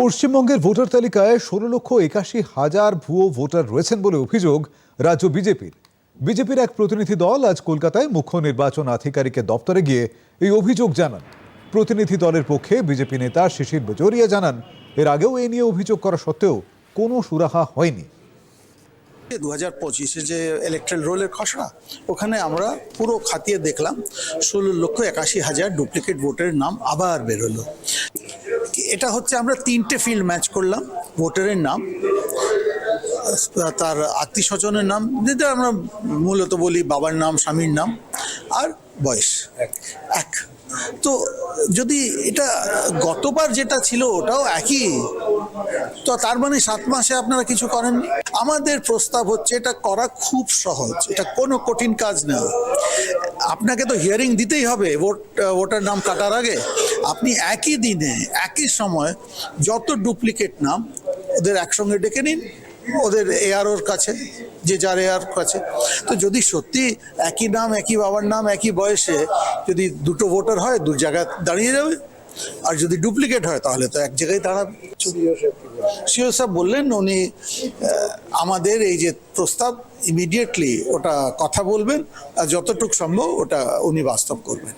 পশ্চিমবঙ্গের ভোটার তালিকায় ষোলো লক্ষ একাশি হাজার ভুয়ো ভোটার রয়েছেন বলে অভিযোগ রাজ্য বিজেপির। বিজেপির এক প্রতিনিধি দল আজ কলকাতায় মুখ্য নির্বাচন আধিকারিকের দপ্তরে গিয়ে এই অভিযোগ জানান। প্রতিনিধি দলের পক্ষে বিজেপি নেতা শিশির বাজোরিয়া জানান, এর আগেও এ নিয়ে অভিযোগ করা সত্ত্বেও কোনো সুরাহা হয়নি। দু হাজার পঁচিশে যে ইলেকট্রাল রোলের খসড়া, ওখানে আমরা পুরো খাতিয়ে দেখলাম, ষোলো লক্ষ একাশি হাজার ডুপ্লিকেট ভোটারের নাম আবার বেরোলো। এটা হচ্ছে আমরা তিনটে ফিল্ড ম্যাচ করলাম, ভোটারের নাম তার আত্মীয় স্বজনের নাম, যেটা আমরা মূলত বলি বাবার নাম, স্বামীর নাম, আর বয়স। এক। তো যদি এটা গতবার যেটা ছিল ওটাও একই, তো তার মানে সাত মাসে আপনারা কিছু করেননি? আমাদের প্রস্তাব হচ্ছে এটা করা খুব সহজ, এটা কোনো কঠিন কাজ না। আপনাকে তো হিয়ারিং দিতেই হবে ভোট ভোটার নাম কাটার আগে। আপনি একই দিনে, একই সময় যত ডুপ্লিকেট নাম ওদের একসঙ্গে ডেকে নিন ওদের এআরওর কাছে, যে যার এআর কাছে। তো যদি সত্যি একই নাম, একই বাবার নাম, একই বয়সে যদি দুটো ভোটার হয়, দু জায়গায় দাঁড়িয়ে যাবে। আর যদি ডুপ্লিকেট হয়, তাহলে তো এক জায়গায় দাঁড়াবে। সিও সাহেব বললেন, উনি আমাদের এই যে প্রস্তাব ইমিডিয়েটলি ওটা কথা বলবেন, আর যতটুকু সম্ভব ওটা উনি বাস্তব করবেন।